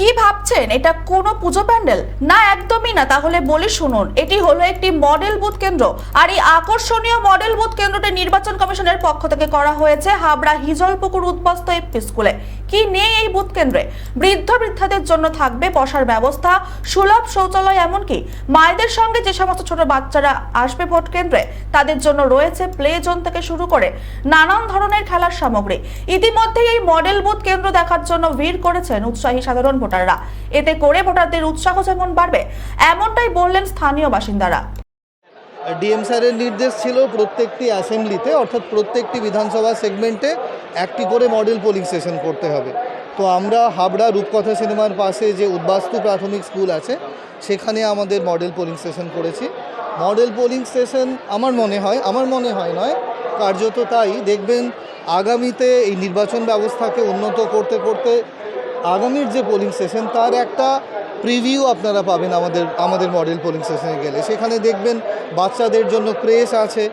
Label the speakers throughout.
Speaker 1: কি ভাবছেন? এটা কোনো পুজো প্যান্ডেল? না, একদমই না। তাহলে বলি শুনুন, এটি হলো একটি মডেল বুথ কেন্দ্র। আর এই আকর্ষণীয় মডেল বুথ কেন্দ্রটি নির্বাচন কমিশনের পক্ষ থেকে করা হয়েছে হাবড়া হিজলপুকুর উদ্বস্ত এফপি স্কুলে। কি নেই এই বুথ কেন্দ্রে? বৃদ্ধ, বৃদ্ধাদের জন্য থাকবে বসার ব্যবস্থা, সুলভ শৌচালয় এমনকি মায়েদের সঙ্গে যে সমস্ত ছোট বাচ্চারা আসবে ভোট কেন্দ্রে, তাদের জন্য রয়েছে প্লে জোন থেকে শুরু করে নানান ধরনের খেলার সামগ্রী। ইতিমধ্যেই এই মডেল বুথ কেন্দ্র দেখার জন্য ভিড় করেছেন উৎসাহী সাধারণ ভোটাররা। এতে করে ভোটারদের উৎসাহ যেমন বাড়বে, এমনটাই বললেন স্থানীয় বাসিন্দারা।
Speaker 2: ডিএম স্যারের নির্দেশ ছিল প্রত্যেকটি অ্যাসেম্বলিতে, অর্থাৎ প্রত্যেকটি বিধানসভা সেগমেন্টে একটি করে মডেল পোলিং স্টেশন করতে হবে। তো আমরা হাবড়া রূপকথা সিনেমার পাশে যে উদ্বাস্তু প্রাথমিক স্কুল আছে, সেখানে আমাদের মডেল পোলিং স্টেশন করেছি। মডেল পোলিং স্টেশন আমার মনে হয়, আমার মনে হয় নয়, কার্যত তাই। দেখবেন আগামীতে এই নির্বাচন ব্যবস্থাকে উন্নত করতে করতে আগামীর যে পোলিং স্টেশন তার একটা প্রিভিউ আপনারা পাবেন আমাদের আমাদের মডেল পোলিং স্টেশনে গেলে। সেখানে দেখবেন বাচ্চাদের জন্য ক্রেস আছে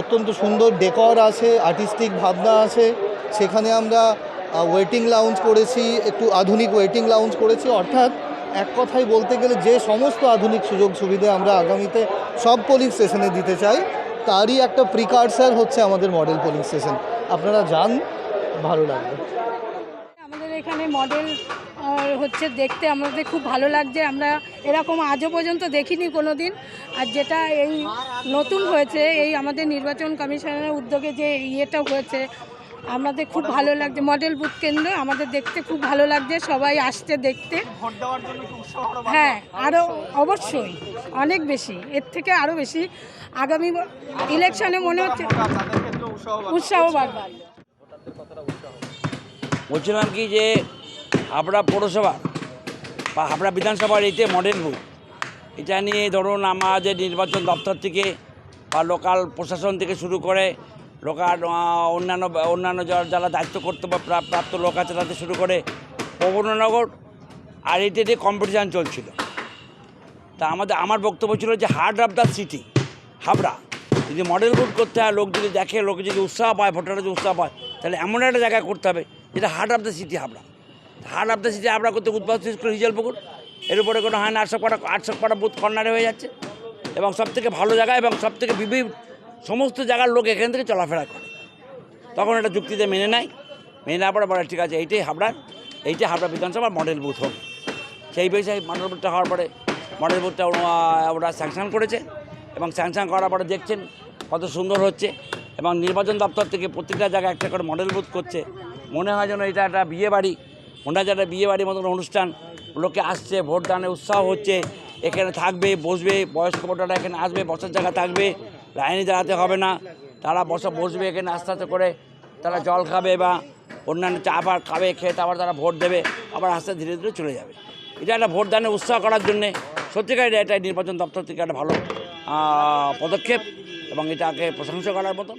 Speaker 2: অত্যন্ত সুন্দর ডেকর আছে আর্টিস্টিক ভাবনা আছে। সেখানে আমরা ওয়েটিং লাউঞ্জ করেছি, একটু আধুনিক ওয়েটিং লাউঞ্জ করেছি। অর্থাৎ এক কথায় বলতে গেলে যে সমস্ত আধুনিক সুযোগ সুবিধা আমরা আগামীতে সব পোলিং স্টেশনে দিতে চাই, তারই একটা প্রিকারসার হচ্ছে আমাদের মডেল পোলিং স্টেশন আপনারা যান, ভালো লাগবে।
Speaker 3: আমাদের এখানে মডেল হচ্ছে দেখতে আমাদের খুব ভালো লাগছে। আমরা এরকম আজও পর্যন্ত দেখিনি কোনো দিন আর যেটা এই নতুন হয়েছে এই আমাদের নির্বাচন কমিশনের উদ্যোগে যে ইয়েটা হয়েছে আমাদের খুব ভালো লাগছে। মডেল বুথ কেন্দ্র আমাদের দেখতে খুব ভালো লাগছে সবাই আসছে দেখতে। হ্যাঁ আরও অবশ্যই অনেক বেশি এর থেকে আরও বেশি। আগামী ইলেকশনে মনে হচ্ছে উৎসাহ বাড়বে।
Speaker 4: বলছিলাম কি যে, হাবড়া পৌরসভা বা হাবড়া বিধানসভার এইতে মডেল বুথ এটা নিয়ে ধরুন আমাদের নির্বাচন দপ্তর থেকে বা লোকাল প্রশাসন থেকে শুরু করে লোকাল অন্যান্য অন্যান্য যারা দায়িত্ব কর্তব্য প্রা- প্রাপ্ত লোক আছে তাদের শুরু করে পবননগর আর এটা নিয়ে কম্পিটিশান চলছিল। তা আমাদের, আমার বক্তব্য ছিল যে heart of the city Habra. যদি মডেল বুথ করতে হয়, লোক যদি দেখে, লোক যদি উৎসাহ পায়, ভোটাররা যদি উৎসাহ পায়, তাহলে এমন একটা জায়গায় করতে হবে যেটা heart of the city Habra. Heart of the city Habra করতে উদ্বাস্ত স্কুল হিজলপুকুর এর উপরে কোনো হয় না, আটশো পাড়া আটশো পাড়া বুথ কর্নারে হয়ে যাচ্ছে। এবং সব থেকে ভালো জায়গা এবং সব থেকে বিভিন্ন সমস্ত জায়গার লোক এখান থেকে চলাফেরা করে। তখন এটা যুক্তিতে মেনে নেয়। মেনে নেওয়ার পরে বলে, ঠিক আছে, এইটাই হাবড়ার এইটাই হাবড়া বিধানসভার মডেল বুথ হোক সেই বিষয়ে মডেল বুথটা হওয়ার পরে মডেল বুথটা ওরা- স্যাংশন করেছে। এবং স্যাংশন করার পরে দেখছেন কত সুন্দর হচ্ছে। এবং নির্বাচন দপ্তর থেকে প্রত্যেকটা জায়গায় একটা করে মডেল বুথ করছে। মনে হয় যেন এটা একটা বিয়ে বাড়ি। হয় একটা বিয়ে বাড়ির মতন অনুষ্ঠান। লোকে আসছে ভোট দানে উৎসাহ হচ্ছে, এখানে থাকবে, বসবে, বয়স্ক ভোটাররা এখানে আসবে, বসার জায়গা থাকবে, লাইনে দাঁড়াতে হবে না। তারা বসা বসবে, এখানে আস্তে আস্তে করে তারা জল খাবে বা অন্যান্য চা ফা খাবে, খেয়ে আবার তারা ভোট দেবে, আবার আস্তে ধীরে ধীরে চলে যাবে। এটা একটা ভোট দানে উৎসাহ করার জন্যে সত্যিকার এটা নির্বাচন দপ্তর থেকে একটা ভালো পদক্ষেপ এবং এটাকে প্রশংসা করার মতন।